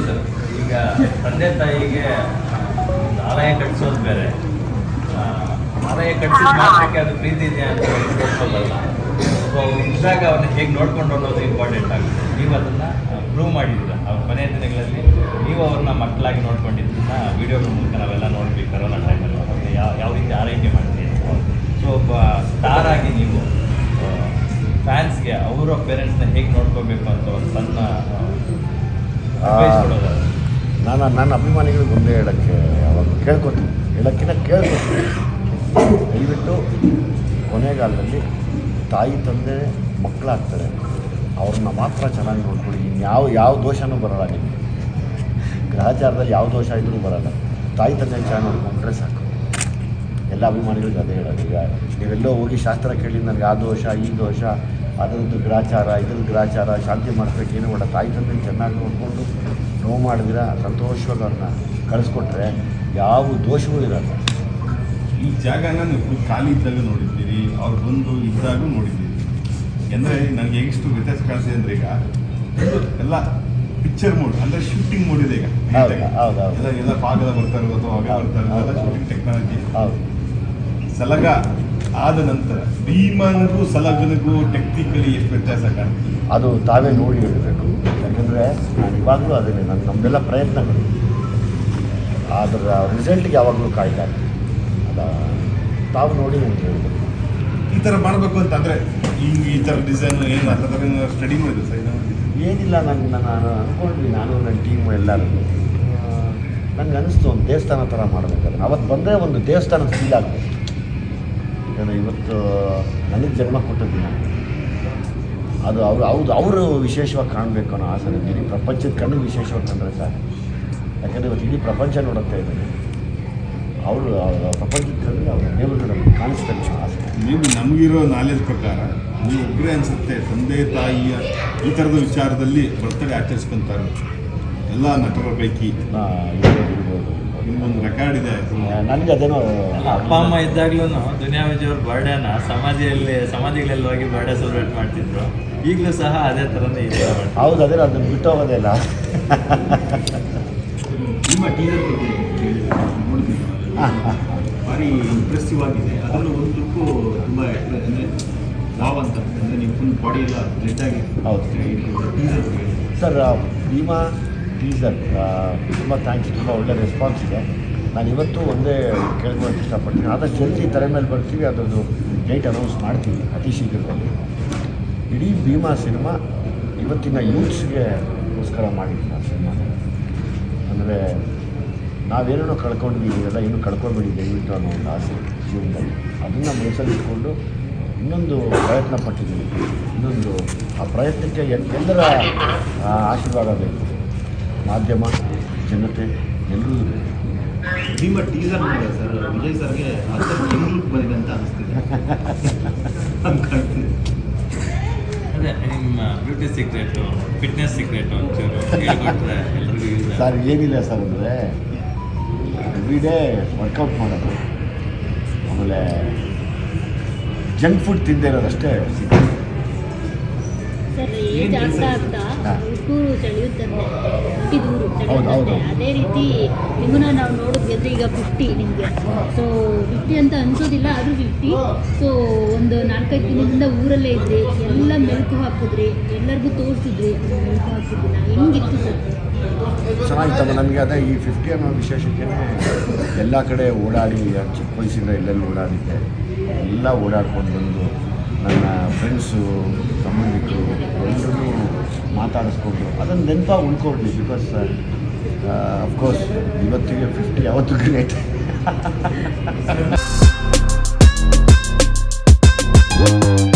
Sir ಈಗ ತಂದೆ ತಾಯಿಗೆ ಆಲಯ ಕಟ್ಸೋದು ಬೇರೆ. ಆಲಯ ಕಟ್ಸಿದ ಮಾತ್ರಕ್ಕೆ ಅದು ಪ್ರೀತಿ ಇದೆ ಅಂತ ನೋಡ್ಕೊಳ್ಳಲ್ಲ ಸೊ ಇದ್ದಾಗ ಅವ್ರನ್ನ ಹೇಗೆ ನೋಡ್ಕೊಂಡು ಅನ್ನೋದು ಇಂಪಾರ್ಟೆಂಟ್ ಆಗುತ್ತೆ. ನೀವು ಅದನ್ನು ಪ್ರೂವ್ ಮಾಡಿದ್ದೀರ? ಅವ್ರ ಕೊನೆಯ ದಿನಗಳಲ್ಲಿ ನೀವು ಅವ್ರನ್ನ ಮಕ್ಕಳಾಗಿ ನೋಡ್ಕೊಂಡಿದ್ದನ್ನ ವೀಡಿಯೋಗಳ ಮೂಲಕ ನಾವೆಲ್ಲ ನೋಡ್ಬೇಕು ಕರೋನಾ ಟೈಮಲ್ಲಿ ಅವ್ರಿಗೆ ಯಾವ ಯಾವ ರೀತಿ ಆರೈಕೆ ಮಾಡ್ತೀವಿ ಸೊ ಒಬ್ಬ ಸ್ಟಾರ್ ಆಗಿ ನೀವು ಫ್ಯಾನ್ಸ್ಗೆ ಅವರ ಪೇರೆಂಟ್ಸ್ನ ಹೇಗೆ ನೋಡ್ಕೋಬೇಕು ಅಂತ ಒಂದು ಸಣ್ಣ ನಾನು ನನ್ನ ಅಭಿಮಾನಿಗಳಿಗೆ ಒಂದೇ ಹೇಳೋಕ್ಕೆ ಯಾವಾಗ ಕೇಳ್ಕೊತೀನಿ ಹೇಳೋಕ್ಕಿಂತ ಕೇಳ್ಕೊತೀನಿ ದಯವಿಟ್ಟು ಕೊನೆಗಾಲದಲ್ಲಿ ತಾಯಿ, ತಂದೆ, ಮಕ್ಕಳಾಗ್ತಾರೆ. ಅವ್ರನ್ನ ಮಾತ್ರ ಚೆನ್ನಾಗಿ ನೋಡ್ಕೊಳ್ಳಿ. ಇನ್ಯಾವ ಯಾವ ದೋಷನೂ ಬರಲ್ಲ ನಿಮಗೆ. ಗ್ರಹಚಾರದಲ್ಲಿ ಯಾವ ದೋಷ ಇದ್ರೂ ಬರೋಲ್ಲ. ತಾಯಿ, ತಂದೆ ಚೆನ್ನಾಗಿ ನೋಡ್ಕೊಂಡ್ರೆ ಸಾಕು. ಎಲ್ಲ ಅಭಿಮಾನಿಗಳಿಗೆ ಅದೇ ಹೇಳೋದು. ಈಗ ನೀವೆಲ್ಲೋ ಹೋಗಿ ಶಾಸ್ತ್ರ ಕೇಳಿ, ನನಗೆ ಆ ದೋಷ, ಈ ದೋಷ ಅದರದ್ದು ಗ್ರಾಚಾರ ಇದ್ರದ್ದು ಗ್ರಾಚಾರ ಶಾಂತಿ ಮಾಡಿಸ್ಬೇಕು ಏನು ಬೇಡ. ತಾಯಿ ತಂದೆ ಚೆನ್ನಾಗಿ ನೋಡಿಕೊಂಡು ನೋವು ಮಾಡಿದಿರ ಸಂತೋಷವಾಗಿ ಅವ್ರನ್ನ ಕಳಿಸ್ಕೊಟ್ರೆ ಯಾವ ದೋಷವೂ ಇರಲ್ಲ. ಈ ಜಾಗನ ನೀವು ಖಾಲಿ ಇದ್ದಾಗ ನೋಡಿದ್ದೀರಿ ಅವ್ರು ಬಂದು ಇದ್ದಾಗ ನೋಡಿದ್ದೀರಿ. ಅಂದರೆ ನನಗೆ ಹೇಗಿಷ್ಟು ವ್ಯತ್ಯಾಸ ಕಾಣಿಸಿದೆ ಅಂದರೆ ಈಗ ಎಲ್ಲ ಪಿಕ್ಚರ್ ಮೋಡ್ ಅಂದರೆ ಶೂಟಿಂಗ್ ಮೋಡ್ ಇದೆ ಈಗ. ಎಲ್ಲ ಎಲ್ಲ ಪಾಗದ ಬರ್ತಾ ಇರೋದು ಹಾಗೆ ಹೌದು, ಬರ್ತಾ ಇರೋದು ಹೌದು. ಶೂಟಿಂಗ್ ಟೆಕ್ನಾಲಜಿ ಹೌದು. ಸಲಗ ಆದ ನಂತರ ಭೀಮನಿಗೂ ಸಲಗನಿಗೂ ಟೆಕ್ನಿಕಲಿ ಎಷ್ಟು ವ್ಯತ್ಯಾಸ ಅದು ತಾವೇ ನೋಡಿ ಹೇಳಬೇಕು. ಯಾಕಂದರೆ ನಾನು ಇವಾಗಲೂ ಅದೇನೆ ನನ್ನ ನಮ್ಮೆಲ್ಲ ಪ್ರಯತ್ನಗಳು. ಅದರ ರಿಸಲ್ಟ್ಗೆ ಯಾವಾಗಲೂ ಕಾಯ್ತಾ ಇರ್ತೀನಿ. ಅದ ತಾವು ನೋಡಿ ಅಂತ ಹೇಳಬೇಕು. ಈ ಥರ ಮಾಡಬೇಕು ಅಂತ ಅಂದರೆ ಹಿಂಗೆ ಈ ಥರ ಡಿಸೈನ್ ಏನು ಆ ಥರ ಸ್ಟಡಿ ಮಾಡಿದ್ರು ಸರ್ ಏನಿಲ್ಲ ನಾನು ನಾನು ಅಂದ್ಕೊಂಡ್ವಿ ನಾನು ನನ್ನ ಟೀಮು ಎಲ್ಲರೂ. ನನಗೆ ಅನಿಸ್ತು ಒಂದು ದೇವಸ್ಥಾನ ಥರ ಮಾಡಬೇಕಾದ್ರೆ ಅವತ್ತು ಬಂದರೆ ಒಂದು ದೇವಸ್ಥಾನ ಫೀಲ್ ಆಗಬೇಕು. ಯಾಕಂದರೆ ಇವತ್ತು ನನಗೆ ಜನ್ಮ ಕೊಟ್ಟಿದ್ದೀನಿ. ಅದು ಅವರು ಹೌದು ಅವರು ವಿಶೇಷವಾಗಿ ಕಾಣಬೇಕು ಅನ್ನೋ ಆಸೆ ನನಗೆ ಇಡೀ ಪ್ರಪಂಚದ ಕಣ್ಣು ವಿಶೇಷವಾಗಿ ಕಂಡ್ರೆ ಸರ್ ಯಾಕಂದರೆ ಇವತ್ತು ಇಡೀ ಪ್ರಪಂಚ ನೋಡುತ್ತಾ ಇದ್ದಾರೆ. ಅವರು ಪ್ರಪಂಚದ ಕಣ್ಣಿಗೆ ಅವರು ದೇವರುಗಳನ್ನು ಕಾಣಿಸ್ಬೇಕು ಕಾಣಿಸ್ತಾರೆ ಆಸೆ. ನೀವು ನಮಗಿರೋ ನಾಲೆಜ್ ಪ್ರಕಾರ ನೀವು ಒಬ್ಬರೇ ಅನಿಸುತ್ತೆ ತಂದೆ ತಾಯಿಯ ಈ ಥರದ ವಿಚಾರದಲ್ಲಿ ಬರ್ತಡೆ ಆಚರಿಸ್ಕೊಂತಾರೆ? ಎಲ್ಲ ನಟರ ಪೈಕಿ. ಇರ್ಬೋದು. ನಿಮ್ಮೊಂದು ರೆಕಾರ್ಡ್ ಇದೆ. ನನಗೆ ಅದೇನೋ ಅಲ್ಲ, ಅಪ್ಪ ಅಮ್ಮ ಇದ್ದಾಗ್ಲೂ ದುನಿಯಾ ವಿಜಯ್ ಅವ್ರ ಬರ್ಡೇನ ಸಮಾಧಿಯಲ್ಲಿ ಸಮಾಧಿಗಳೆಲ್ಲ ಹೋಗಿ ಬರ್ಡೇ ಸೆಲೆಬ್ರೇಟ್ ಮಾಡ್ತಿದ್ರು. ಈಗಲೂ ಸಹ ಅದೇ ಥರನೇ ಇದೆ. ಹೌದು ಅದೇ ಅದನ್ನ ಬಿಟ್ಟು ಹೋಗೋದಿಲ್ಲ ನಿಮ್ಮ ಟೀಸರ್ ಬಗ್ಗೆ ಹಾಂ ಭಾರಿ ಇಂಪ್ರೆಸಿವ್ ಆಗಿದೆ. ಅದರಲ್ಲೂ ಒಂದಕ್ಕೂ ತುಂಬ ಅಂದರೆ ವಾವ್ ಅಂತ ಅಂದರೆ ನೀವು ಫುಲ್ ಬಾಡಿ ಎಲ್ಲ ಬ್ಲೆಡ್ ಆಗಿ ಹೌದು. ಟೀಸರ್ ಸರ್ ಭೀಮಾ ಟೀಸರ್ ತುಂಬ ಥ್ಯಾಂಕ್ಸ್ ತುಂಬ ಒಳ್ಳೆ ರೆಸ್ಪಾನ್ಸ್ ಇದೆ. ನಾನು ಇವತ್ತು ಒಂದೇ ಕೇಳ್ಕೊಳ್ಳೋಕೆ ಇಷ್ಟಪಡ್ತೀನಿ. ಆದಷ್ಟು ಜಲ್ದಿ ತಲೆ ಮೇಲೆ ಬರ್ತೀವಿ, ಅದರದ್ದು ಡೇಟ್ ಅನೌನ್ಸ್ ಮಾಡ್ತೀವಿ, ಅತಿ ಶೀಘ್ರದಲ್ಲಿ. ಇಡೀ ಭೀಮಾ ಸಿನಿಮಾ ಇವತ್ತಿನ ಯೂತ್ಸ್ಗೆ ಗೋಸ್ಕರ ಮಾಡಿದ್ದೀನಿ ಆ ಸಿನಿಮಾ ಅಂದರೆ, ನಾವೇನೇನೋ ಕಳ್ಕೊಂಡ್ವಿ ಇದೆಲ್ಲ ಇನ್ನೂ ಕಳ್ಕೊಂಡ್ಬಿಡಿ ದಯವಿಟ್ಟು ಅನ್ನೋ ಒಂದು ಆಸೆ ಜೀವನದಲ್ಲಿ. ಅದನ್ನು ಮನಸ್ಸಲ್ಲಿ ಇನ್ನೊಂದು ಪ್ರಯತ್ನ ಪಟ್ಟಿದ್ದೀವಿ. ಇನ್ನೊಂದು ಆ ಪ್ರಯತ್ನಕ್ಕೆ ಎಲ್- ಎಲ್ಲರ ಆಶೀರ್ವಾದ ಬೇಕು. ಮಾಧ್ಯಮ ಜನತೆ ಎಲ್ಲರೂ. ನಿಮ್ಮ ಟೀಸರ್ ಮಾಡಿದೆ ಸರ್ ವಿಜಯ್ ಸರ್ಗೆ ಲುಕ್ ಬಂದಿದೆ ಅಂತ ಅನಿಸ್ತಿದೆ. ಅದೇ ನಿಮ್ಮ ಬ್ಯೂಟಿ ಸೀಕ್ರೆಟು ಫಿಟ್ನೆಸ್ ಸೀಕ್ರೆಟು ಒಂಚೂರು ಹೇಳ್ಕೊಟ್ರೆ ಎಲ್ರಿಗೂ ಯೂಸ್ ಸರ್ ಏನಿಲ್ಲ ಸರ್ ಅಂದರೆ ಎವ್ರಿ ಡೇ ವರ್ಕೌಟ್ ಮಾಡೋದು. ಆಮೇಲೆ ಜಂಕ್ ಫುಡ್ ತಿಂದೇ ಇರೋದಷ್ಟೇ ಸಿಗುತ್ತೆ ಸರ್ ಏಜ್ ಆಗ್ತಾ ಆಗ್ತಾ ಹಾ. ಹುಟ್ಟೂರು ಸೆಳೆಯುತ್ತಂತೆ ಹುಟ್ಟಿದೂರು. ಅದೇ ರೀತಿ ನಿಮ್ಮನ್ನ ನಾವು ನೋಡಿದ್ವಿ ಅಂದ್ರೆ ಈಗ ಫಿಫ್ಟಿ ನಿಮಗೆ. ಸೊ ಫಿಫ್ಟಿ ಅಂತ ಅನ್ಸೋದಿಲ್ಲ ಅದು ಫಿಫ್ಟಿ ಸೊ ಒಂದು ನಾಲ್ಕೈದು ದಿನದಿಂದ ಊರಲ್ಲೇ ಇದ್ರಿ ಎಲ್ಲ ಮೆಲುಕು ಹಾಕಿದ್ರಿ ಎಲ್ಲರಿಗೂ ತೋರಿಸಿದ್ರಿ ಮೆಲುಕು ಹಾಕಿದ್ದಿಲ್ಲ ಹೆಂಗಿತ್ತು ಸರ್? ಚೆನ್ನಾಗಿತ್ತಲ್ಲ ನಮಗೆ ಅದೇ ಈ ಫಿಫ್ಟಿ ಅನ್ನೋ ವಿಶೇಷಕ್ಕೆ ಎಲ್ಲ ಕಡೆ ಓಡಾಡಿ ಚಿಕ್ಕ ವಯಸ್ಸಿಂದ ಎಲ್ಲೆಲ್ಲಿ ಓಡಾಡಿದ್ದೆ ಎಲ್ಲ ಓಡಾಡ್ಕೊಂಡು ಬಂದು ನನ್ನ ಫ್ರೆಂಡ್ಸು ಸಂಬಂಧಿಕರು ಎಲ್ಲರೂ ಮಾತಾಡಿಸ್ಕೊಂಡು ಅದನ್ನು ನೆನಪಾಗಿ ಉಳ್ಕೊಳ್ಳಿ ಬಿಕಾಸ್ ಅಫ್ಕೋರ್ಸ್ ಇವತ್ತಿಗೆ ಫಿಫ್ಟಿ ಯಾವತ್ತೂ ಗ್ರೇಟ್ Thank